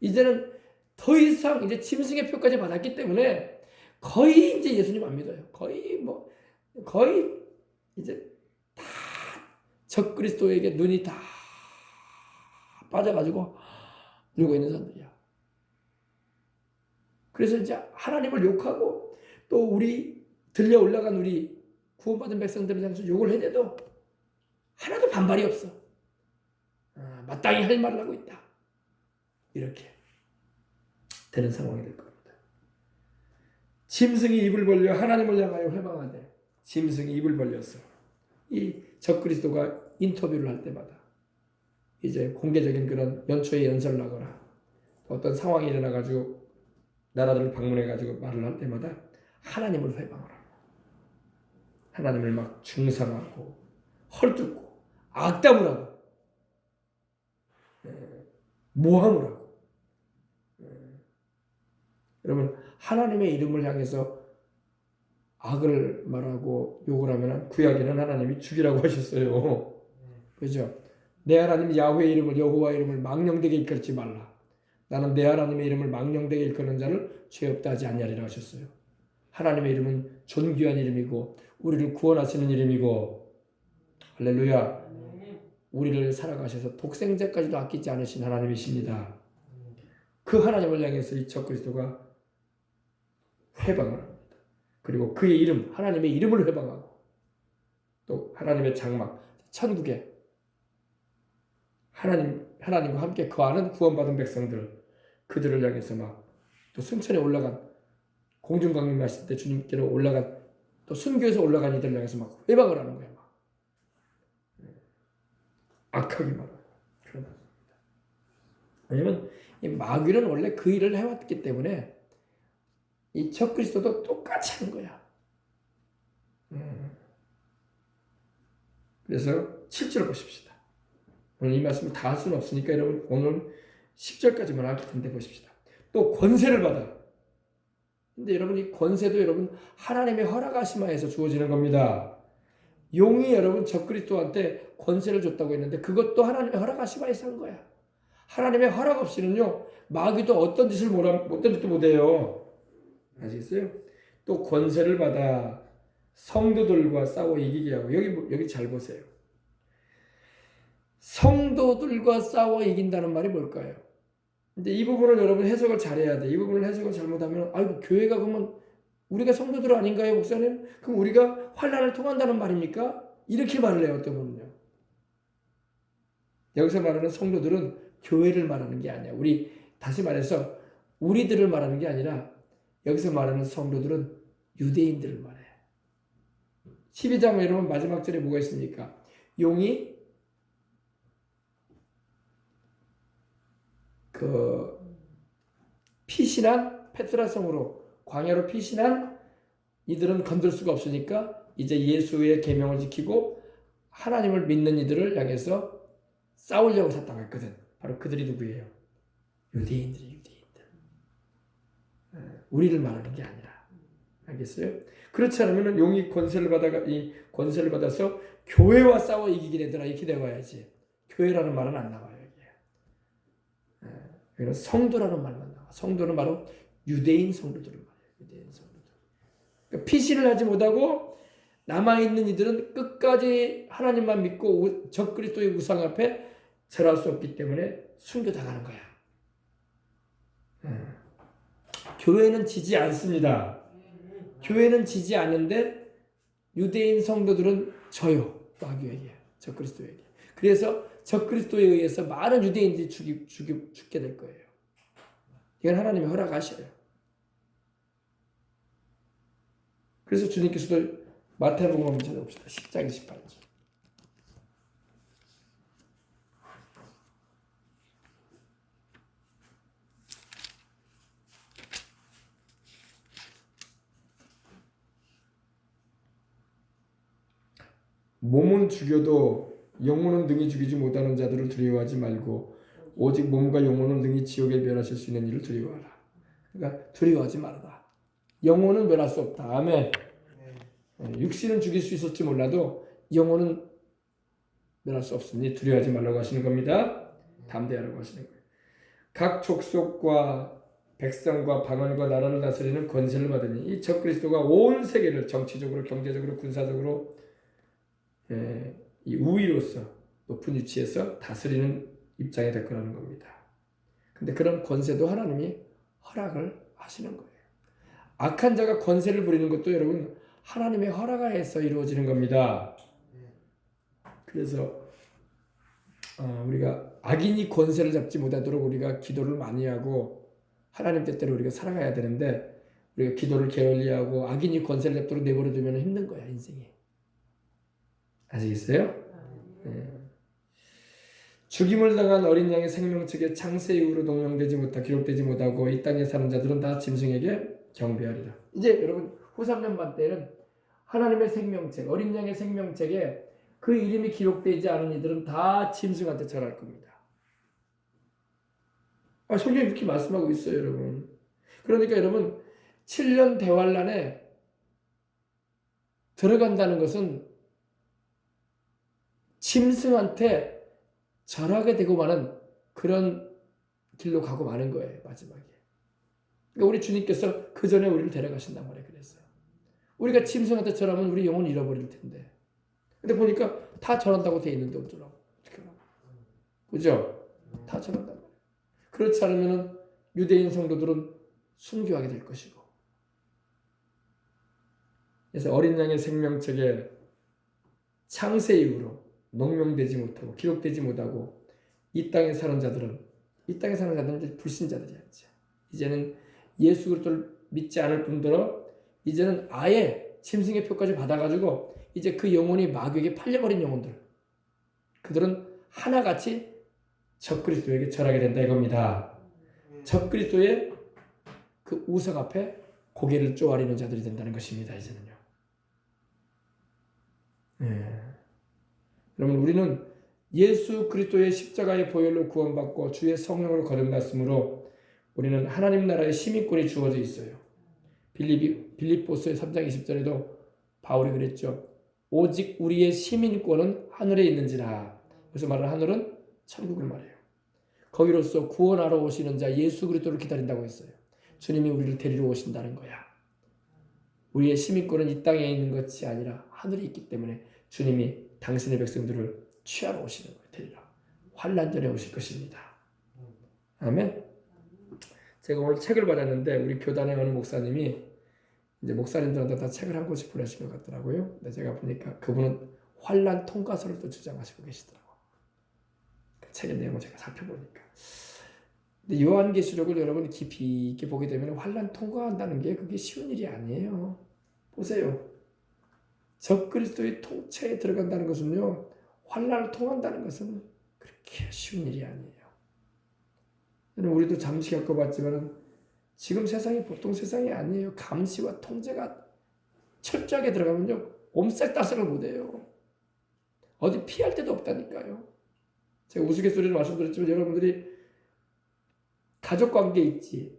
이제는 더 이상 이제 짐승의 표까지 받았기 때문에 거의 이제 예수님 안 믿어요. 거의 뭐 거의 이제 다 적그리스도에게 눈이 다 빠져가지고 누고 있는 사람들이야. 그래서 이제 하나님을 욕하고 또 우리 들려 올라간 우리 구원받은 백성들을 향해서 욕을 해대도 하나도 반발이 없어. 아, 마땅히 할 말을 하고 있다. 이렇게 되는 상황이 될 겁니다. 짐승이 입을 벌려 하나님을 향하여 회방하되 짐승이 입을 벌려서 이 적그리스도가 인터뷰를 할 때마다 이제 공개적인 그런 연초에 연설을 하거나 어떤 상황이 일어나 가지고 나라들을 방문해 가지고 말을 할 때마다 하나님을 회방을 하고 하나님을 막 중상하고 헐뜯고 악담을 하고 예, 모함을 하고 예. 여러분 하나님의 이름을 향해서 악을 말하고 욕을 하면 구약에는 하나님이 죽이라고 하셨어요. 그죠? 내 하나님 야훼 이름을 여호와 이름을 망령되게 일컬지 말라. 나는 내 하나님의 이름을 망령되게 일컫는 자를 죄 없다 하지 아니하리라 하셨어요. 하나님의 이름은 존귀한 이름이고 우리를 구원하시는 이름이고 할렐루야. 우리를 살아가셔서 독생자까지도 아끼지 않으신 하나님이십니다. 그 하나님을 향해서 이 적그리스도가 회방을 합니다. 그리고 그의 이름, 하나님의 이름을 회방하고 또 하나님의 장막, 천국에 하나님 하나님과 함께 거하는 구원받은 백성들 그들을 향해서 막또 승천에 올라간 공중 강림 하실 때 주님께로 올라간 또 순교에서 올라간 이들을 향해서 막 회방을 하는 막 악하게 말하고 그런 겁니다. 왜냐면 이 마귀는 원래 그 일을 해왔기 때문에 이 적그리스도도 똑같이 하는 거야. 음. 그래서 7절 보십시다. 오늘 이 말씀을 다 할 수는 없으니까 여러분 오늘 10절까지만 할 텐데 보십시다. 또 권세를 받아. 근데 여러분 이 권세도 여러분 하나님의 허락하심하에서 주어지는 겁니다. 용이 여러분 적그리스도한테 권세를 줬다고 했는데 그것도 하나님의 허락하심하에서 한 거야. 하나님의 허락 없이는요 마귀도 어떤 짓을 못 어떤 짓도 못해요. 아시겠어요? 또 권세를 받아 성도들과 싸워 이기게 하고 여기 여기 잘 보세요. 성도들과 싸워 이긴다는 말이 뭘까요? 근데 이 부분을 여러분 해석을 잘해야 돼. 이 부분을 해석을 잘못하면 아이고 교회가 그러면 우리가 성도들 아닌가요, 목사님? 그럼 우리가 환란을 통한다는 말입니까? 이렇게 말을 해요, 어떤 분은요. 여기서 말하는 성도들은 교회를 말하는 게 아니야. 우리 다시 말해서 우리들을 말하는 게 아니라 여기서 말하는 성도들은 유대인들을 말해. 12장 여러분 마지막 절에 뭐가 있습니까? 용이 그 피신한 페트라 성으로 광야로 피신한 이들은 건들 수가 없으니까 이제 예수의 계명을 지키고 하나님을 믿는 이들을 향해서 싸우려고 샀다고 했거든. 바로 그들이 누구예요? 유대인들이 유대인들. 어, 우리를 말하는 게 아니라. 알겠어요? 그렇지 않으면 용이 권세를 받아가 이 권세를 받아서 교회와 싸워 이기게 되더라 이렇게 되어야지. 교회라는 말은 안 나와요 이게. 그래서 성도라는 말만 나와. 성도는 바로 유대인 성도들을 말해요. 유대인 성도들. 그러니까 피신을 하지 못하고 남아 있는 이들은 끝까지 하나님만 믿고 적 그리스도의 우상 앞에 절할 수 없기 때문에 숨겨 당하는 거야. 음. 교회는 지지 않습니다. 교회는 지지 않는데 유대인 성도들은 져요. 마귀에게, 적그리스도에게. 그래서 적그리스도에 의해서 많은 유대인들이 죽이, 죽이, 죽게 될 거예요. 이건 하나님이 허락하셔요. 그래서 주님께서도 마태복음 한번 찾아봅시다. 10장 28절. 몸은 죽여도 영혼은 능히 죽이지 못하는 자들을 두려워하지 말고 오직 몸과 영혼은 능히 지옥에 멸하실 수 있는 일을 두려워하라. 그러니까 두려워하지 말아라. 영혼은 멸할 수 없다. 아멘. 예, 육신은 죽일 수 있을지 몰라도 영혼은 멸할 수 없으니 두려워하지 말라고 하시는 겁니다. 담대하라고 하시는 거예요. 각 족속과 백성과 방언과 나라를 다스리는 권세를 받으니 이 적 그리스도가 온 세계를 정치적으로 경제적으로 군사적으로 예, 이 우위로서 높은 위치에서 다스리는 입장이 될 거라는 겁니다. 근데 그런 권세도 하나님이 허락을 하시는 거예요. 악한 자가 권세를 부리는 것도 여러분 하나님의 허락하에서 이루어지는 겁니다. 그래서 어, 우리가 악인이 권세를 잡지 못하도록 우리가 기도를 많이 하고 하나님 뜻대로 우리가 살아가야 되는데 우리가 기도를 게을리하고 악인이 권세를 잡도록 내버려 두면 힘든 거야 인생이. 아시겠어요? 예. 죽임을 당한 어린 양의 생명책에 창세 이후로 동명되지 못하 기록되지 못하고 이 땅에 사는 자들은 다 짐승에게 경배하리라. 이제 여러분 후 3년 반 때는 하나님의 생명책, 어린 양의 생명책에 그 이름이 기록되지 않은 이들은 다 짐승한테 절할 겁니다. 아, 성경이 그렇게 말씀하고 있어요, 여러분. 그러니까 여러분 7년 대환란에 들어간다는 것은 짐승한테 절하게 되고 마는 그런 길로 가고 마는 거예요, 마지막에. 그러니까 우리 주님께서 그 전에 우리를 데려가신단 말이에요, 그래서. 우리가 짐승한테 절하면 우리 영혼 잃어버릴 텐데. 근데 보니까 다 절한다고 돼 있는데 어쩌라고. 그죠? 다 절한단 말이에요. 그렇지 않으면 유대인 성도들은 순교하게 될 것이고. 그래서 어린 양의 생명책에 창세 이후로 농명되지 못하고 기록되지 못하고 이 땅에 사는 자들은 이 땅에 사는 자들은 이제 불신자들이야 이제 이제는 예수 그리스도를 믿지 않을 뿐더러 이제는 아예 짐승의 표까지 받아가지고 이제 그 영혼이 마귀에게 팔려버린 영혼들 그들은 하나같이 적그리스도에게 절하게 된다 이겁니다. 적그리스도의 그 우상 앞에 고개를 쪼아리는 자들이 된다는 것입니다. 이제는요. 예. 여러분 우리는 예수 그리스도의 십자가의 보혈로 구원받고 주의 성령으로 거듭났으므로 우리는 하나님 나라의 시민권이 주어져 있어요. 빌립이 빌립보스의 3장 20절에도 바울이 그랬죠. 오직 우리의 시민권은 하늘에 있는지라. 그래서 말하는 하늘은 천국을 말해요. 거기로서 구원하러 오시는 자 예수 그리스도를 기다린다고 했어요. 주님이 우리를 데리러 오신다는 거야. 우리의 시민권은 이 땅에 있는 것이 아니라 하늘에 있기 때문에 주님이 당신의 백성들을 취하러 오시는 거예요. 데리러. 환란 전에 오실 것입니다. 아멘. 제가 오늘 책을 받았는데 우리 교단의 어느 목사님이 이제 목사님들한테 다 책을 한 권씩 보내신 것 같더라고요. 근데 제가 보니까 그분은 환란 통과서를 또 주장하시고 계시더라고요. 그 책의 내용을 제가 살펴보니까. 근데 요한계시록을 여러분 깊이 있게 보게 되면 환란 통과한다는 게 그게 쉬운 일이 아니에요. 보세요. 적그리스도의 통치에 들어간다는 것은요. 환란을 통한다는 것은 그렇게 쉬운 일이 아니에요. 우리도 잠시 겪어봤지만 지금 세상이 보통 세상이 아니에요. 감시와 통제가 철저하게 들어가면요. 옴색달색을 못해요. 어디 피할 데도 없다니까요. 제가 우스갯소리로 말씀드렸지만 여러분들이 가족 관계 있지.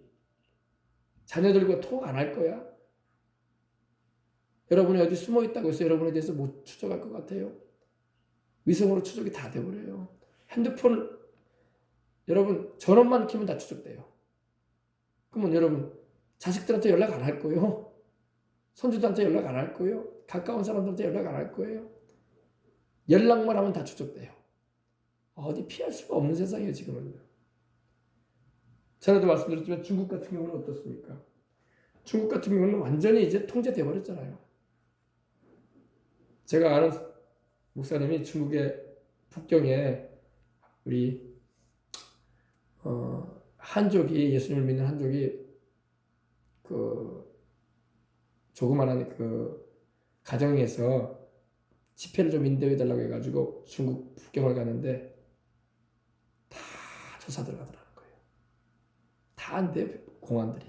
자녀들과 통화 안 할 거야? 여러분이 어디 숨어 있다고 해서 여러분에 대해서 못 추적할 것 같아요. 위성으로 추적이 다 돼버려요. 핸드폰을 여러분 전원만 키면 다 추적돼요. 그러면 여러분 자식들한테 연락 안 할 거예요. 손주들한테 연락 안 할 거예요. 가까운 사람들한테 연락 안 할 거예요. 연락만 하면 다 추적돼요. 어디 피할 수가 없는 세상이에요 지금은. 전에도 말씀드렸지만 중국 같은 경우는 어떻습니까? 중국 같은 경우는 완전히 이제 통제돼 버렸잖아요. 제가 아는 목사님이 중국의 북경에 우리 어, 한족이 예수님을 믿는 한족이 그 조그마한 그 가정에서 집회를 좀 인도해 달라고 해가지고 중국 북경을 가는데 다 조사 들어가더라는 거예요. 다 안돼 공안들이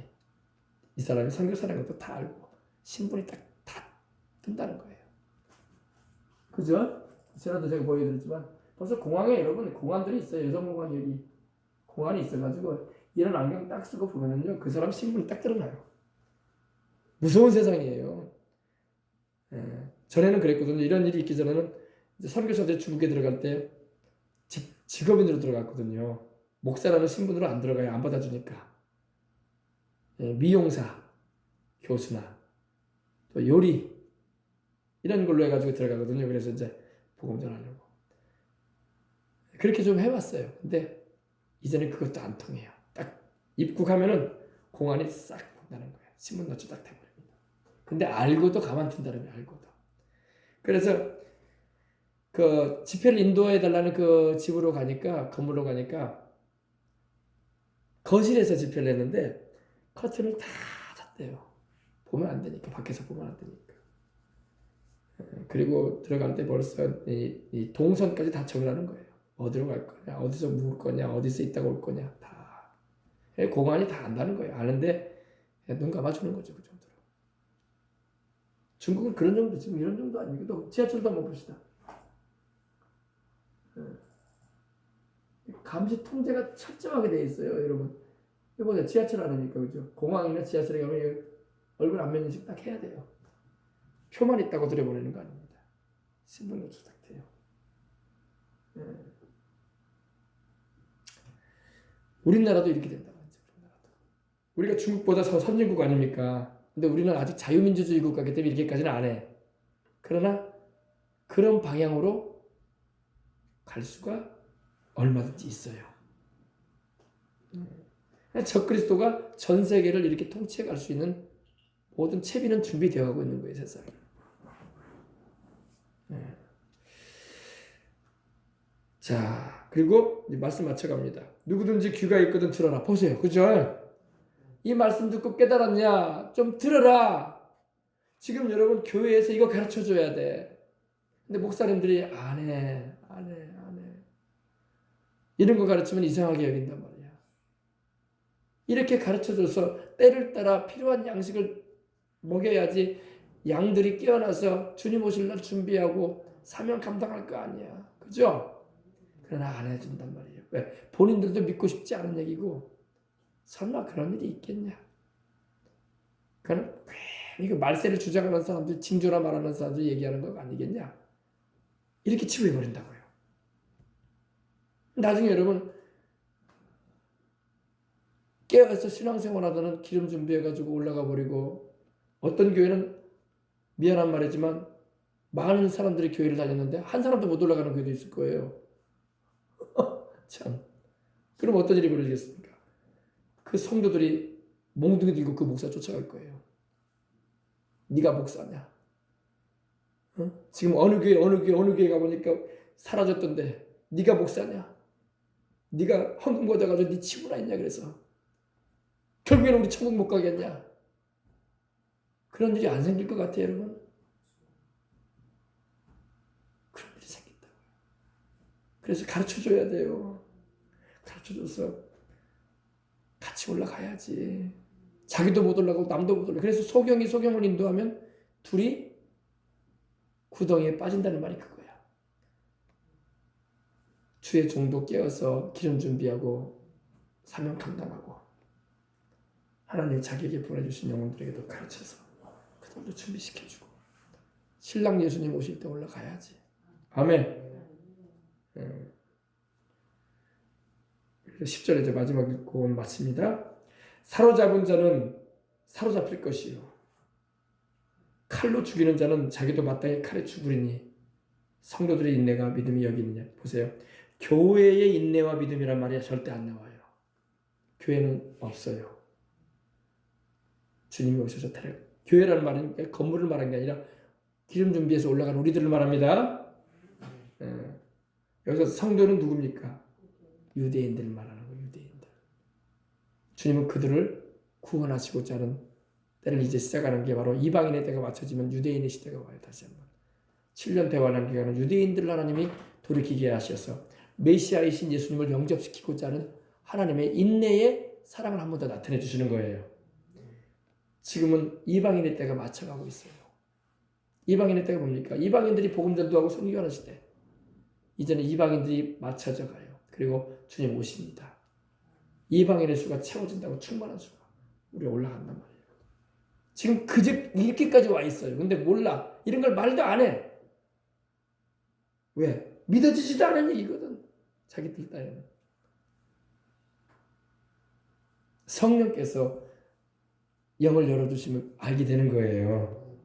이 사람이 선교사라는 것도 다 알고 신분이 딱 다 뜬다는 거예요. 그죠? 전에도 제가 보여드렸지만 벌써 공항에 여러분 공안들이 있어요. 여성 공안 여기 공안이 있어가지고 이런 안경 딱 쓰고 보면은요 그 사람 신분이 딱 드러나요. 무서운 세상이에요. 예. 전에는 그랬거든요. 이런 일이 있기 전에는 선교사들 중국에 들어갈 때 직, 직업인으로 들어갔거든요. 목사라는 신분으로 안 들어가요. 안 받아주니까. 예, 미용사, 교수나 또 요리 이런 걸로 해가지고 들어가거든요. 그래서 이제 복음 전하려고 그렇게 좀 해왔어요. 근데 이제는 그것도 안 통해요. 딱 입국하면은 공안이 싹 본다는 거예요. 신문 노출 딱 돼버립니다. 근데 알고도 가만둔다는 거예요. 알고도. 그래서 그 집회를 인도해 달라는 그 집으로 가니까 건물로 가니까 거실에서 집회를 했는데 커튼을 다 닫대요. 보면 안 되니까 밖에서 보면 안 되니까. 어, 그리고 때 벌써 이, 이 동선까지 다 정하는 거예요. 어디로 갈 거냐, 어디서 묵을 거냐, 어디서 있다가 올 거냐 다 예, 공안이 다 안다는 거예요. 아는데 눈 감아주는 거죠 그 정도로. 중국은 그런 정도 지금 이런 정도? 또 지하철도 한번 봅시다. 예. 감시 통제가 철저하게 돼 있어요, 여러분. 보세요, 지하철 아닙니까, 그죠? 공항이나 지하철에 가면 얼굴 안면 인식 딱 해야 돼요. 표만 있다고 들여보내는 거 아닙니다. 신분도 조작돼요. 예. 우리나라도 이렇게 된다고 하죠. 우리가 중국보다 더 선진국 아닙니까? 근데 우리는 아직 자유민주주의 국가이기 때문에 이렇게까지는 안 해. 그러나 그런 방향으로 갈 수가 얼마든지 있어요. 음. 적그리스도가 전 세계를 이렇게 통치해 갈 수 있는 모든 채비는 준비되어 가고 있는 거예요, 세상에. 자, 그리고 말씀 맞춰갑니다. 누구든지 귀가 있거든 들어라. 보세요. 그죠? 이 말씀 듣고 깨달았냐? 좀 들어라. 지금 여러분 교회에서 이거 가르쳐 줘야 돼. 근데 목사님들이 안 해, 안 해, 안 해. 이런 거 가르치면 이상하게 여긴단 말이야. 이렇게 가르쳐 줘서 때를 따라 필요한 양식을 먹여야지 양들이 깨어나서 주님 오실 날 준비하고 사명 감당할 거 아니야. 그죠? 그러나 안 해준단 말이에요. 왜? 본인들도 믿고 싶지 않은 얘기고 설마 그런 일이 있겠냐? 그는 괜히 그 말세를 주장하는 사람들, 징조라 말하는 사람들 얘기하는 거 아니겠냐? 이렇게 치부해 버린다고요. 나중에 여러분 깨어서 신앙생활 하다는 기름 준비해가지고 올라가 버리고 어떤 교회는 미안한 말이지만 많은 사람들이 교회를 다녔는데 한 사람도 못 올라가는 교회도 있을 거예요. 참. 그럼 어떤 일이 벌어지겠습니까? 그 성도들이 몽둥이 들고 그 목사 쫓아갈 거예요. 네가 목사냐? 어? 지금 어느 교회 어느 교회 어느 교회 가 보니까 사라졌던데 네가 목사냐? 네가 헌금 걷어가지고 네 치부나 했냐 그래서 결국에는 우리 천국 못 가겠냐? 그런 일이 안 생길 것 같아요, 여러분. 그런 일이 생긴다고요. 그래서 가르쳐 줘야 돼요. 줘서 같이 올라가야지. 자기도 못 올라가고 남도 못 올라가고. 그래서 소경이 소경을 인도하면 둘이 구덩이에 빠진다는 말이 그거야. 주의 종도 깨어서 기름 준비하고 사명 감당하고 하나님 자기에게 보내주신 영혼들에게도 가르쳐서 그들도 준비시켜주고 신랑 예수님 오실 때 올라가야지. 아멘. 예. 그래서 10절에 이제 마지막 읽고 마칩니다. 사로잡은 자는 사로잡힐 것이요. 칼로 죽이는 자는 자기도 마땅히 칼에 죽으리니 성도들의 인내가 믿음이 여기 있느냐. 보세요. 교회의 인내와 믿음이란 말이 절대 안 나와요. 교회는 없어요. 주님이 오셔서 데려. 교회라는 말은 건물을 말한 게 아니라 기름 준비해서 올라간 우리들을 말합니다. 예. 여기서 성도는 누굽니까? 유대인들. 주님은 그들을 구원하시고자 하는 때를 이제 시작하는 게 바로 이방인의 때가 맞춰지면 유대인의 시대가 와요. 다시 한번. 7년 대환란 기간은 유대인들 하나님이 돌이키게 하셔서 메시아이신 예수님을 영접시키고자 하는 하나님의 인내의 사랑을 한 번 더 나타내 주시는 거예요. 지금은 이방인의 때가 맞춰가고 있어요. 이방인의 때가 뭡니까? 이방인들이 복음 전도하고 선교하는 시대. 이제는 이방인들이 맞춰져 가요. 그리고 주님 오십니다. 이방인의 수가 채워진다고 충만한 수가 우리 올라간단 말이에요. 지금 그 집 이렇게까지 와 있어요. 근데 몰라. 이런 걸 말도 안 해. 왜? 믿어지지도 않은 얘기거든. 자기들 따위는. 성령께서 영을 열어주시면 알게 되는 거예요.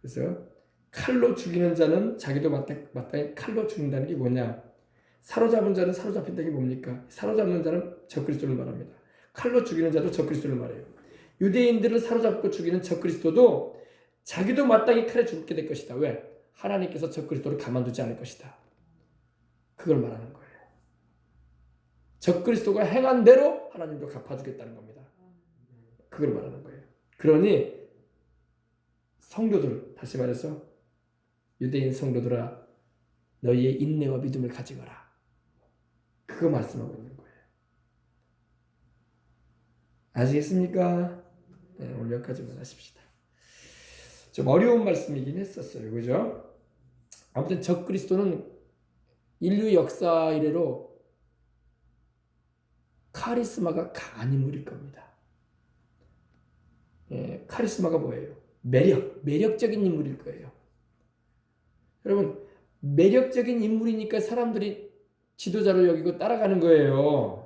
그래서 칼로 죽이는 자는 자기도 마땅, 마땅히 칼로 죽는다는 게 뭐냐? 사로잡은 자는 사로잡힌다는 게 뭡니까? 사로잡는 자는 적그리스도를 말합니다. 칼로 죽이는 자도 적그리스도를 말해요. 유대인들을 사로잡고 죽이는 적그리스도도 자기도 마땅히 칼에 죽게 될 것이다. 왜? 하나님께서 적그리스도를 가만두지 않을 것이다. 그걸 말하는 거예요. 적그리스도가 행한 대로 하나님도 갚아주겠다는 겁니다. 그걸 말하는 거예요. 그러니 성도들 다시 말해서 유대인 성도들아 너희의 인내와 믿음을 가지거라. 그거 말씀하고 있는 거예요. 아시겠습니까? 네, 오늘 여기까지만 하십시다. 좀 어려운 말씀이긴 했었어요. 그죠? 아무튼 적그리스도는 인류 역사 이래로 카리스마가 강한 인물일 겁니다. 예, 카리스마가 뭐예요? 매력, 매력적인 인물일 거예요. 여러분, 매력적인 인물이니까 사람들이 지도자로 여기고 따라가는 거예요.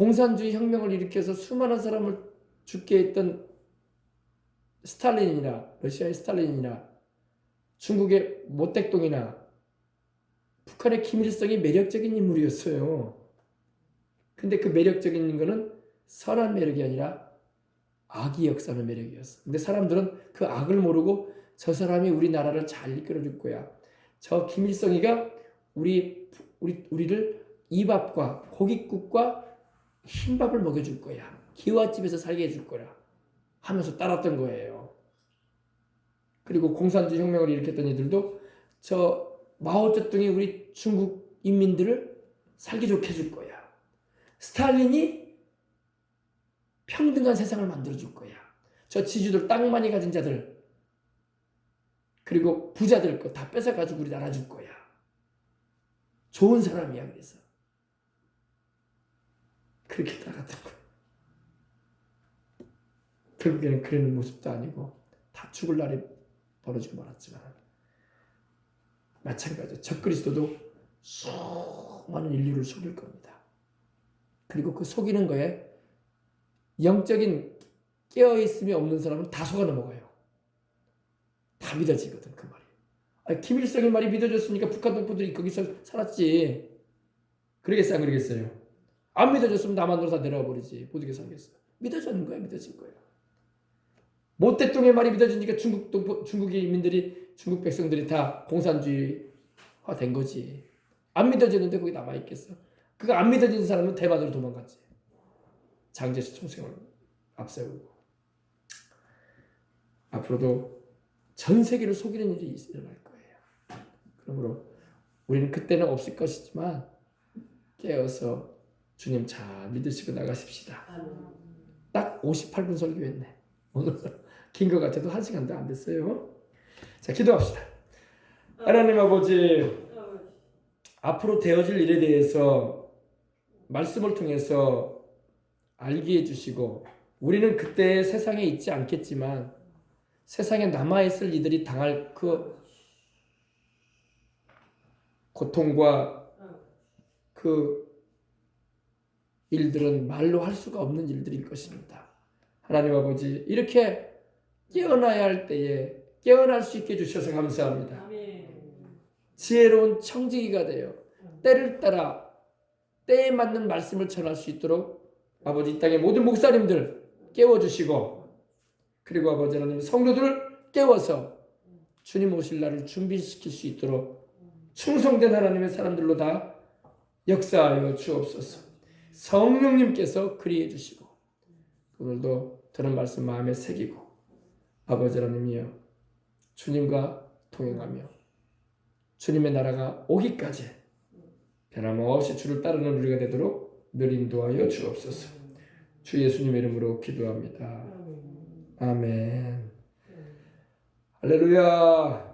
공산주의 혁명을 일으켜서 수많은 사람을 죽게 했던 스탈린이나 러시아의 스탈린이나 중국의 모택동이나 북한의 김일성이 매력적인 인물이었어요. 근데 그 매력적인 거는 선한 매력이 아니라 악이 역사하는 매력이었어. 근데 사람들은 그 악을 모르고 저 사람이 우리 나라를 잘 이끌어 줄 거야. 저 김일성이가 우리 우리 우리를 이밥과 고깃국과 흰밥을 먹여줄 거야. 기와집에서 살게 해줄 거야. 하면서 따랐던 거예요. 그리고 공산주의 혁명을 일으켰던 이들도 저 마오쩌둥이 우리 중국 인민들을 살기 좋게 해줄 거야. 스탈린이 평등한 세상을 만들어 줄 거야. 저 지주들 땅 많이 가진 자들 그리고 부자들 거 다 뺏어 가지고 우리 나라 줄 거야. 좋은 사람이야 그래서 그렇게 따라갔던 거야. 결국에는 그런 모습도 아니고 다 죽을 날이 벌어지고 말았지만 마찬가지로 적그리스도도 수많은 인류를 속일 겁니다. 그리고 그 속이는 거에 영적인 깨어있음이 없는 사람은 다 속아 넘어가요. 다 믿어지거든 그 말이. 아니, 김일성의 말이 믿어졌으니까 북한 동포들이 거기서 살았지. 그러겠어요 안 그러겠어요? 안 믿어졌으면 남한으로 다 내려와 버리지. 어떻게 살겠어? 믿어지는 거야 믿어진 거야. 모택동의 말이 믿어지니까 중국 중국의 인민들이 중국 백성들이 다 공산주의화 된 거지. 안 믿어지는데 거기 남아 있겠어. 그거 안 믿어지는 사람은 대만으로 도망갔지. 장제시 총생을 앞세우고 앞으로도 전 세계를 속이는 일이 일어날 거예요. 그러므로 우리는 그때는 없을 것이지만 깨어서 주님 잘 믿으시고 나가십시다. 딱 58분 설교했네. 오늘 긴 것 같아도 한 시간도 안 됐어요. 자 기도합시다. 하나님 아버지 앞으로 되어질 일에 대해서 말씀을 통해서 알게 해주시고 우리는 그때 세상에 있지 않겠지만 세상에 남아있을 이들이 당할 그 고통과 그 일들은 말로 할 수가 없는 일들일 것입니다. 하나님 아버지 이렇게 깨어나야 할 때에 깨어날 수 있게 해주셔서 감사합니다. 지혜로운 청지기가 되어 때를 따라 때에 맞는 말씀을 전할 수 있도록 아버지 이 땅의 모든 목사님들 깨워주시고 그리고 아버지 하나님 성도들을 깨워서 주님 오실 날을 준비시킬 수 있도록 충성된 하나님의 사람들로 다 역사하여 주옵소서 성령님께서 그리해 주시고 오늘도 들은 말씀 마음에 새기고 아버지 하나님이여 주님과 동행하며 주님의 나라가 오기까지 변함없이 주를 따르는 우리가 되도록 늘 인도하여 주옵소서. 주 예수님의 이름으로 기도합니다. 아멘. 할렐루야.